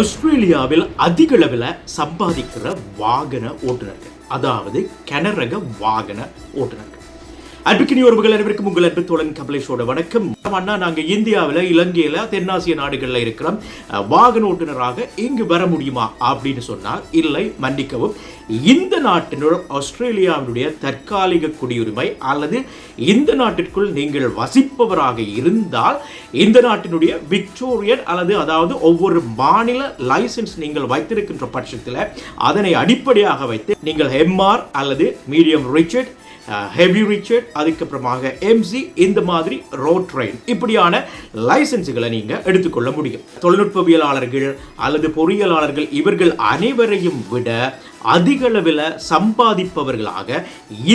ஆஸ்திரேலியாவில் அதிக அளவில் சம்பாதிக்கிற வாகன ஓட்டுநர்கள். அதாவது கனரக வாகன ஓட்டுநர்கள். அன்பிக்கினி உறவுகள் அனைவருக்கும் உங்கள் அன்பு தோழன் கமலேஷோட வணக்கம். அண்ணா நாங்க இந்தியாவில் இலங்கையில தென்னாசிய நாடுகளில் இருக்கிறோம். வாகன ஓட்டுநராக இங்கு வர முடியுமா அப்படின்னு சொன்னால் இல்லை மன்னிக்கவும். இந்த நாட்டினுடன் ஆஸ்திரேலியாவினுடைய தற்காலிக குடியுரிமை அல்லது இந்த நாட்டிற்குள் நீங்கள் வசிப்பவராக இருந்தால் இந்த நாட்டினுடைய விக்டோரியன் அல்லது அதாவது ஒவ்வொரு மாநில லைசென்ஸ் நீங்கள் வைத்திருக்கின்ற பட்சத்தில் அதனை அடிப்படையாக வைத்து நீங்கள் எம்ஆர் அல்லது மீடியம் ரிச்சர்ட் ஹெவி ரிச்சர்ட் அதுக்கப்புறமாக எம்சி இந்த மாதிரி ரோட் ட்ரெயின் இப்படியான லைசன்ஸுகளை நீங்கள் எடுத்துக்கொள்ள முடியும். தொழில்நுட்பவியலாளர்கள் அல்லது பொறியியலாளர்கள் இவர்கள் அனைவரையும் விட அதிகளவில் சம்பாதிப்பவர்களாக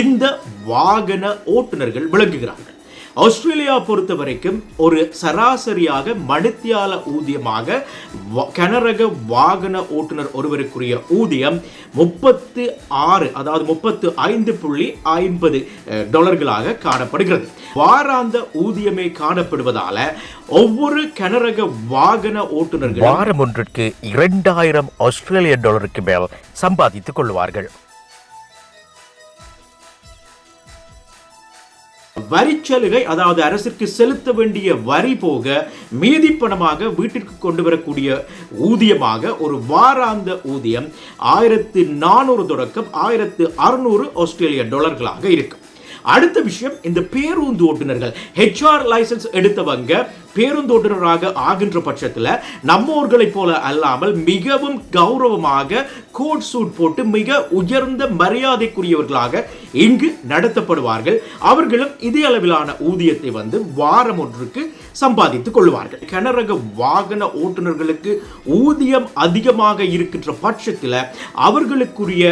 இந்த வாகன ஓட்டுநர்கள் விளங்குகிறார்கள். ஆஸ்திரேலியா பொறுத்த வரைக்கும் ஒரு சராசரியாக மணித்தியால ஊதியமாக வ- கனரக வாகன ஓட்டுநர் ஒருவருக்குரிய ஊதியம் முப்பத்து ஆறு அதாவது முப்பத்து ஐந்து புள்ளி ஐம்பது டாலர்களாக காணப்படுகிறது. வாராந்த ஊதியமே காணப்படுவதால ஒவ்வொரு கனரக வாகன ஓட்டுநர்கள் வாரம் ஒன்றிற்கு இரண்டாயிரம் ஆஸ்திரேலிய டாலருக்கு மேல் சம்பாதித்துக் கொள்வார்கள். வரிச்சலுகை அதாவது அரசிற்கு செலுத்த வேண்டிய வரி போக மீதி பணமாக வீட்டிற்கு கொண்டு வரக்கூடிய ஊதியமாக ஒரு வாராந்த ஊதியம் ஆயிரத்து நானூறு தொடக்கம் ஆயிரத்து அறுநூறு ஆஸ்திரேலிய டாலர்களாக இருக்கும். அடுத்த விஷயம் இந்த பேருந்து ஓட்டுநர்கள் ஹெச்ஆர் லைசன்ஸ் எடுத்தவங்க பேருந்தோட்டுநராக ஆகின்ற பட்சத்தில் நம்மோர்களைப் போல அல்லாமல் மிகவும் கௌரவமாக கோட் சூட் போட்டு மிக உயர்ந்த மரியாதைக்குரியவர்களாக இங்கு நடத்தப்படுவார்கள். அவர்களும் இதே அளவிலான ஊதியத்தை வந்து வாரம் ஒன்றுக்கு சம்பாதித்துக் கொள்வார்கள். கனரக வாகன ஓட்டுநர்களுக்கு ஊதியம் அதிகமாக இருக்கின்ற பட்சத்தில் அவர்களுக்குரிய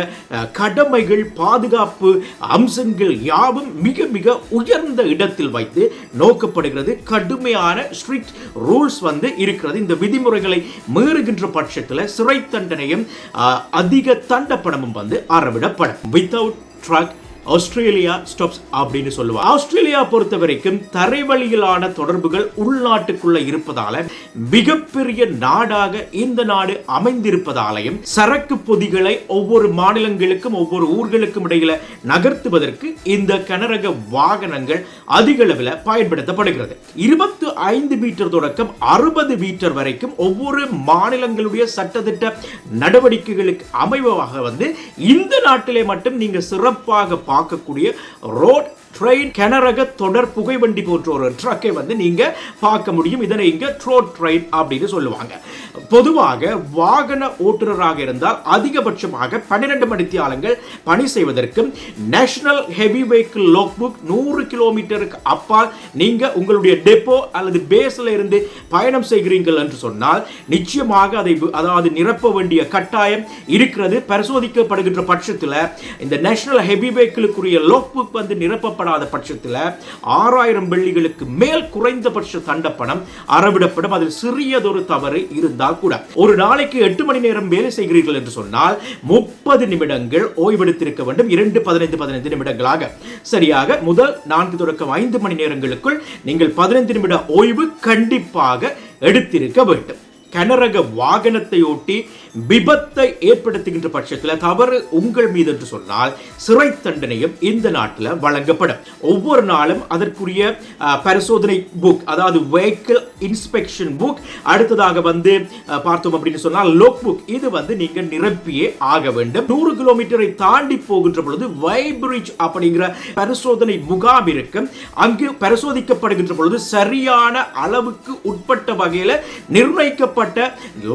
கடமைகள் பாதுகாப்பு அம்சங்கள் யாவும் மிக மிக உயர்ந்த இடத்தில் வைத்து நோக்கப்படுகிறது. கடுமையான ஸ்ட்ரிக்ட் ரூல்ஸ் வந்து இருக்கிறது. இந்த விதிமுறைகளை மீறுகின்ற பட்சத்தில் சிறை தண்டனையும் அதிக தண்டப்பணமும் வந்து அறவிடப்படும். வித்தவுட் ட்ரக் ஆஸ்திரேலியா ஸ்டாப்ஸ் அப்படின்னு சொல்லுவாங்க. ஆஸ்திரேலியா பொறுத்த வரைக்கும் தரைவழியிலான தொடர்புகள் உள்நாட்டுக்குள்ள இருப்பதால மிகப்பெரிய நாடாக இந்த நாடு அமைந்திருப்பதாலையும் சரக்கு பொதிகளை ஒவ்வொரு மாநிலங்களுக்கும் ஒவ்வொரு ஊர்களுக்கும் இடையில நகர்த்துவதற்கு இந்த கனரக வாகனங்கள் அதிக அளவில் பயன்படுத்தப்படுகிறது. இருபத்தி ஐந்து மீட்டர் தொடக்கம் அறுபது மீட்டர் வரைக்கும் ஒவ்வொரு மாநிலங்களுடைய சட்டத்திட்ட நடவடிக்கைகளுக்கு அமைவாக வந்து இந்த நாட்டிலே மட்டும் நீங்க சிறப்பாக பார்க்கக்கூடிய ரோட் ட்ரெயின் கனரக தொடர் புகைவண்டி போன்ற ஒரு ட்ரக்கை வந்து நீங்க பார்க்க முடியும். இதனை இங்க ட்ரோட் ட்ரெயின் அப்படின்னு சொல்லுவாங்க. பொதுவாக வாகன ஓட்டுநராக இருந்தால் அதிகபட்சமாக பன்னிரண்டு மணித்தியாலங்கள் பணி செய்வதற்கும் national heavy vehicle log book நூறு கிலோமீட்டருக்கு அப்பால் நீங்கள் உங்களுடைய டெப்போ அல்லது பேஸ்ல இருந்து பயணம் செய்கிறீர்கள் என்று சொன்னால் நிச்சயமாக அதை அதாவது நிரப்ப வேண்டிய கட்டாயம் இருக்கிறது. பரிசோதிக்கப்படுகின்ற பட்சத்தில் இந்த நேஷனல் ஹெவி வெஹிக்கிளுக்குரிய லோக் புக் வந்து தண்டப்படாத பட்சத்தில் ஆறாயிரம் வெள்ளிகளுக்கு மேல் குறைந்தபட்ச தண்டப்பணம் அறவிடப்படும். அதில் சிறியதொரு தவறு இருந்தால் கூட. ஒரு நாளைக்கு எட்டு மணி நேரம் வேலை செய்கிறீர்கள் என்று சொன்னால் முப்பது நிமிடங்கள் ஓய்வெடுத்திருக்க வேண்டும். இரண்டு பதினைந்து பதினைந்து நிமிடங்களாக. சரியாக முதல் நான்கு தொடக்கம் ஐந்து மணி நேரங்களுக்குள் நீங்கள் பதினைந்து நிமிட ஓய்வு கண்டிப்பாக எடுத்திருக்க வேண்டும். கனரக வாகனத்தை ஓட்டி விபத்தை ஏற்படுத்துகின்ற பட்சத்தில் தவறு உங்கள் மீது என்று சொன்னால் சிறை தண்டனையும் இந்த நாட்டில் வழங்கப்படும். ஒவ்வொரு நாளும் அதற்குரிய பரிசோதனை புக் அதாவது வெஹிக்கிள் இன்ஸ்பெக்ஷன் புக் அடுத்ததாக வந்து பார்த்தோம் அப்படின்னு சொன்னால் லோக் புக் இது வந்து நீங்கள் நிரப்பியே ஆக வேண்டும். நூறு கிலோமீட்டரை தாண்டி போகின்ற பொழுது வைபிரிட்ஜ் அப்படிங்கிற பரிசோதனை முகாம் இருக்கும் அங்கு பரிசோதிக்கப்படுகின்ற பொழுது சரியான அளவுக்கு உட்பட்ட வகையில் நிர்ணயிக்கப்பட்ட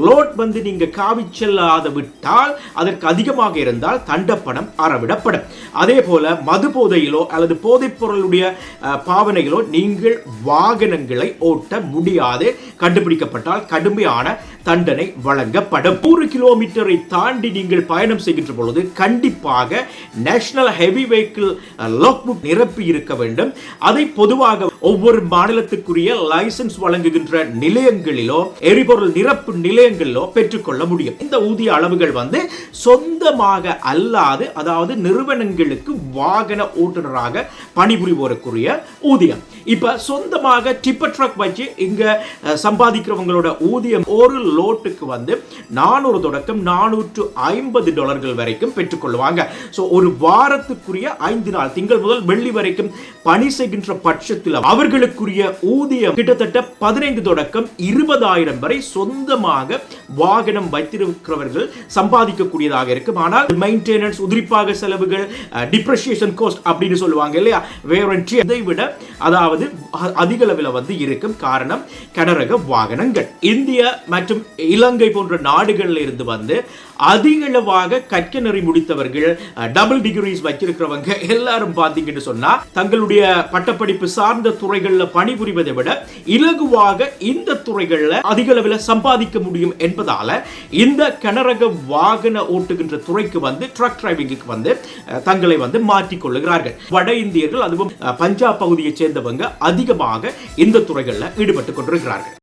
லோட் வந்து நீங்க காவி செல்லாத விட்டால் அதற்கு அதிகமாக இருந்தால் தண்டப்பணம் அறவிடப்படும். அதே போல மது போதையிலோ அல்லது போதைப் பொருளுடைய பாவனையிலோ நீங்கள் வாகனங்களை ஓட்ட முடியாது. கண்டுபிடிக்கப்பட்டால் கடுமையான தண்டனை வழங்கப்படும். நூறு கிலோமீட்டரை தாண்டி நீங்கள் பயணம் செய்கின்ற பொழுது கண்டிப்பாக national heavy vehicle log book நிரப்பி இருக்க வேண்டும். அதை பொதுவாக ஒவ்வொரு மாநிலத்துக்குரிய லைசன்ஸ் வழங்குகின்ற நிலையங்களிலோ எரிபொருள் நிரப்பு நிலையங்களிலோ பெற்றுக்கொள்ள முடியும். இந்த ஊதிய அளவுகள் வந்து சொந்தமாக அல்லாது அதாவது நிறுவனங்களுக்கு வாகன ஓட்டுநராக பணிபுரிவோருக்குரிய ஊதியம். இப்போ சொந்தமாக டிப்பர் ட்ரக் வச்சு இங்கே சம்பாதிக்கிறவங்களோட ஊதியம் ஒரு லோட்டுக்கு வந்து நானூறு தொடக்கம் நானூற்று ஐம்பது டாலர்கள் வரைக்கும் பெற்றுக்கொள்வாங்க. ஸோ ஒரு வாரத்துக்குரிய ஐந்து நாள் திங்கள் முதல் வெள்ளி வரைக்கும் பணி செய்கின்ற பட்சத்தில் அவர்களுக்குரிய ஊதியம் கிட்டத்தட்ட பதினைந்து தொடக்கம் இருபதாயிரம் வரை சொந்தமாக வாகனம் வைத்திருக்கிறவர்கள் சம்பாதிக்கக்கூடியதாக இருக்கும். ஆனால் மெயின்டெனன்ஸ் உதிரிப்பாக செலவுகள் டிப்ரெஷியேஷன் கோஸ்ட் அப்படின்னு சொல்லுவாங்க இல்லையா? வேறொன்று இதை விட அதாவது அதிக அளவில் வந்து இருக்கும் காரணம் கனரக வாகனங்கள். இந்திய மற்றும் இலங்கை போன்ற நாடுகளில் இருந்து வந்து அதிகளவாக கற்க நெறி முடித்தவர்கள் டபுள் டிகிரிஸ் வச்சிருக்கிறவங்க எல்லாரும் பார்த்தீங்கன்னு சொன்னா தங்களுடைய பட்டப்படிப்பு சார்ந்த துறைகளில் பணிபுரிவதை விட இலகுவாக இந்த துறைகளில் அதிக அளவில் சம்பாதிக்க முடியும் என்பதால இந்த கனரக வாகன ஓட்டுகின்ற துறைக்கு வந்து ட்ரக் டிரைவிங்குக்கு வந்து தங்களை வந்து மாற்றிக் கொள்ளுகிறார்கள். வட இந்தியர்கள் அதுவும் பஞ்சாப் பகுதியை சேர்ந்தவங்க அதிகமாக இந்த துறைகளில் ஈடுபட்டு கொண்டிருக்கிறார்கள்.